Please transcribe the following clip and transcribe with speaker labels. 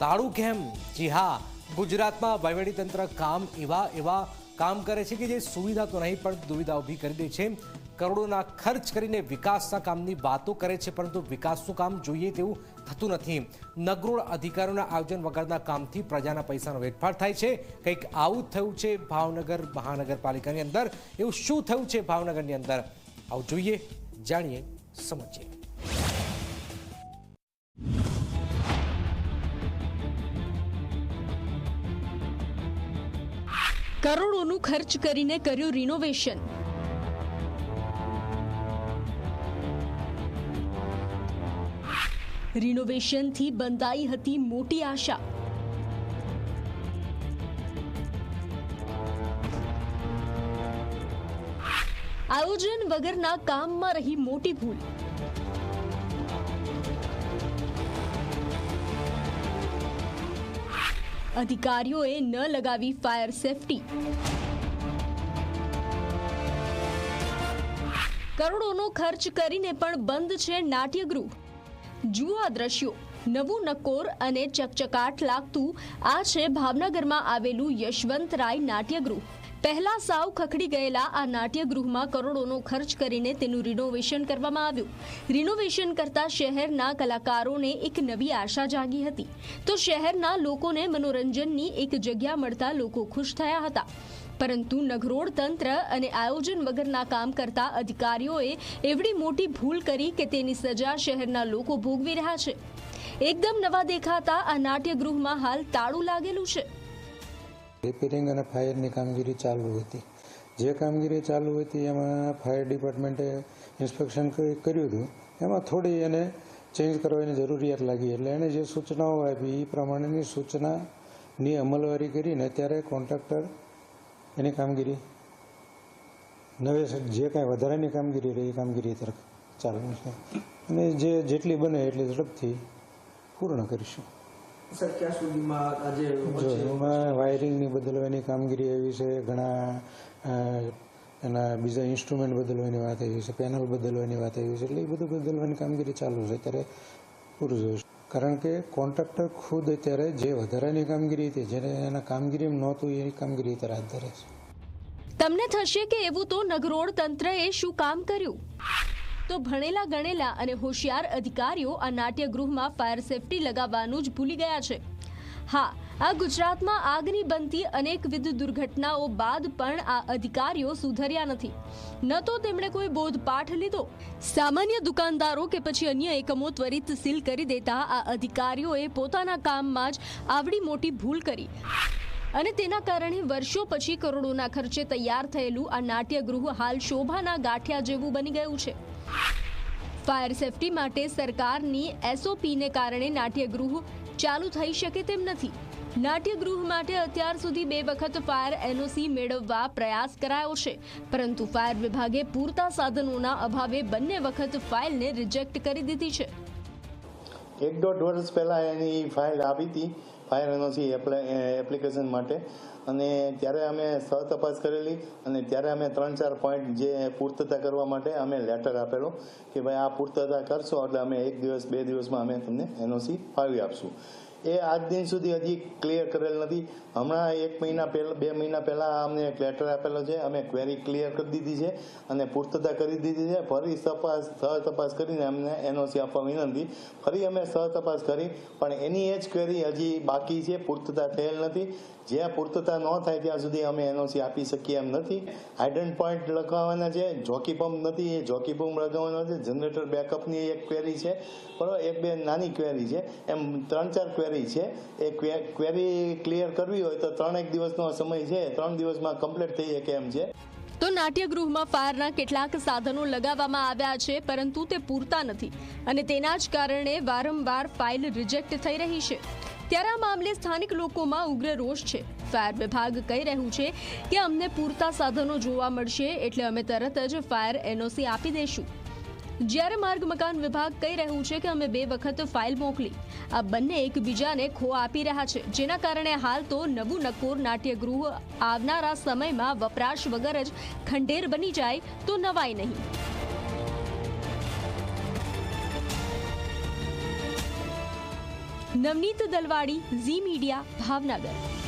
Speaker 1: તાળું કેમ? જી હા, ગુજરાતમાં વહીવટીતંત્ર કામ એવા એવા કામ કરે છે કે જે સુવિધા તો નહીં, પણ દુવિધા ઊભી કરી દે છે. કરોડોના ખર્ચ કરીને વિકાસના કામની વાતો કરે છે, પરંતુ વિકાસનું કામ જોઈએ તેવું થતું નથી. નગરોળ અધિકારીઓના આયોજન વગરના કામથી પ્રજાના પૈસાનો વેઠફાટ થાય છે. કંઈક આવું થયું છે ભાવનગર મહાનગરપાલિકાની અંદર. એવું શું થયું છે ભાવનગરની અંદર? આવું જોઈએ, જાણીએ, સમજીએ.
Speaker 2: કરોડોનું ખર્ચ કરીને કર્યું રિનોવેશન રિનોવેશનથી બંધાઈ હતી મોટી આશા. આયોજન વગરના કામમાં રહી મોટી ભૂલ. અધિકારીઓએ ન લગાવી ફાયર સેફટી. કરોડોનો ખર્ચ કરીને પણ બંધ છે નાટ્યગૃહ. જુઓ આ દ્રશ્યો. નવું નકોર અને ચકચકાટ લાગતું આ છે ભાવનગરમાં આવેલું યશવંતરાય નાટ્યગૃહ. પહેલા સાવ ખખડી ગયેલા આ નાટ્યગૃહમાં કરોડોનો ખર્ચ કરીને તેનું રિનોવેશન કરવામાં આવ્યું. રિનોવેશન કરતા શહેરના કલાકારોને એક નવી આશા જાગી હતી. તો શહેરના લોકોને મનોરંજનની એક જગ્યા મળતા લોકો ખુશ થયા હતા. પરંતુ નગરોળ તંત્ર અને આયોજન વગરના કામ કરતા અધિકારીઓએ એવડી મોટી ભૂલ કરી કે તેની સજા શહેરના લોકો ભોગવી રહ્યા છે. એકદમ નવા દેખાતા આ નાટ્યગૃહમાં હાલ તાળું લાગેલું છે.
Speaker 3: રિપેરિંગ અને ફાયરની કામગીરી ચાલુ હતી. જે કામગીરી ચાલુ હતી, એમાં ફાયર ડિપાર્ટમેન્ટે ઇન્સ્પેક્શન કર્યું હતું. એમાં થોડી એને ચેન્જ કરવાની જરૂરિયાત લાગી. એટલે એણે જે સૂચનાઓ આપી એ પ્રમાણેની સૂચનાની અમલવારી કરીને અત્યારે કોન્ટ્રાક્ટર એની કામગીરી નવે જે કાંઈ વધારાની કામગીરી રહી, એ કામગીરી તરફ ચાલુ છે. અને જે જેટલી બને એટલી ઝડપથી પૂર્ણ કરીશું.
Speaker 4: સર ક્યાં સુધીમાં આજે
Speaker 3: જો એમાં વાયરિંગની બદલવાની કામગીરી એવી છે ઘણા એના બીજા ઇન્સ્ટ્રુમેન્ટ બદલવાની વાત આવી છે પેનલ બદલવાની વાત આવી છે એટલે એ બધું બદલવાની કામગીરી ચાલુ છે અત્યારે પૂરું જોઈશ કારણ કે કોન્ટ્રાક્ટર ખુદ અત્યારે જે વધારાની કામગીરી હતી જેને એના કામગીરી નહોતું એ કામગીરી અત્યારે હાથ ધરે છે.
Speaker 2: તમને થશે કે એવું તો નગરોળ તંત્રએ શું કામ કર્યું? તો ભણેલા ગણેલા અને હોશિયાર અધિકારીઓ આ નાટ્યગૃહમાં ફાયર સેફટી લગાવવાનું જ ભૂલી ગયા છે. હા, આ ગુજરાતમાં આગની બનતી અનેકવિધ દુર્ઘટનાઓ બાદ પણ આ અધિકારીઓ સુધર્યા નથી. ન તો તેમણે કોઈ બોધપાઠ લીધો. સામાન્ય દુકાનદારો કે પછી અન્ય એકમો ત્વરિત સીલ કરી દેતા આ અધિકારીઓએ પોતાના કામમાં જ આવડી મોટી ભૂલ કરી. અને તેના કારણે વર્ષો પછી કરોડોના ખર્ચે તૈયાર થયેલું આ નાટ્યગૃહ હાલ શોભાના ગાંઠિયા જેવું બની ગયું છે. ફાયર સેફટી માટે સરકારની એસઓપીને કારણે નાટ્યગૃહ ચાલુ થઈ શકે તેમ નથી. નાટ્યગૃહ માટે અત્યાર સુધી બે વખત ફાયર એનઓસી મેળવવા પ્રયાસ કરાયો છે. પરંતુ ફાયર વિભાગે પૂરતા સાધનોના અભાવે બંને વખત ફાઇલને રિજેક્ટ કરી દીધી છે.
Speaker 5: એક દોઢ વર્ષ પહેલાં એની ફાઇલ આવી હતી. ફાયર એનઓસી એપ્લિકેશન માટે. અને ત્યારે અમે સહ તપાસ કરેલી અને ત્યારે અમે ત્રણ ચાર પોઈન્ટ જે પૂર્તતા કરવા માટે અમે લેટર આપેલો કે ભાઈ આ પૂર્તતા કરશો એટલે અમે એક દિવસ, બે દિવસમાં અમે તમને એનઓસી ફાવી આપશું. એ આજ દિન સુધી હજી ક્લિયર કરેલ નથી. હમણાં એક મહિના પહેલા, બે મહિના પહેલા અમને એક લેટર આપેલો છે. અમે ક્વેરી ક્લિયર કરી દીધી છે અને પૂર્તતા કરી દીધી છે. ફરી તપાસ સહ તપાસ કરીને અમને એનઓસી આપવા વિનંતી. ફરી અમે સહ તપાસ કરી, પણ એની એ જ ક્વેરી હજી બાકી છે. પૂર્તતા થયેલ નથી. જ્યાં પૂર્તતા ન થાય ત્યાં સુધી અમે એનઓસી આપી શકીએ એમ નથી. હાઇડ્રન પોઈન્ટ લગાવવાના છે જોકી પંપ નથી, એ જોકી પંપ લગાવવાનો છે જનરેટર બેકઅપની એક ક્વેરી છે. બરાબર, એક બે નાની ક્વેરી છે. એમ ત્રણ ચાર ક્વેરી છે. એ ક્વે- ક્વેરી ક્લિયર કરવી હોય તો ત્રણ એક દિવસનો સમય છે, ત્રણ દિવસમાં કમ્પ્લીટ થઈ શકે એમ છે.
Speaker 2: તો નાટ્યગૃહમાં ફાયરના કેટલાક સાધનો લગાવવામાં આવ્યા છે, પરંતુ તે પૂરતા નથી. અને તેના જ કારણે વારંવાર ફાઇલ રિજેક્ટ થઈ રહી છે. ત્યારે આ મામલે સ્થાનિક લોકોમાં ઉગ્ર રોષ છે. ફાયર વિભાગ કહી રહ્યું છે કે અમને પૂરતા સાધનો જોવા મળશે એટલે અમે તરત જ ફાયર એનઓસી આપી દઈશું. જ્યારે માર્ગ મકાન વિભાગ કહી રહ્યું છે કે અમે બે વખત ફાઇલ મોકલી. આ બંને એકબીજાને ખો આપી રહ્યા છે. જેના કારણે હાલ તો નવું નકોર નાટ્યગૃહ આવનારા સમયમાં વપરાશ વગર જ ખંડેર બની જાય તો નવાય નહીં. નવનીત દલવાડી ઝી મીડિયા ભાવનગર.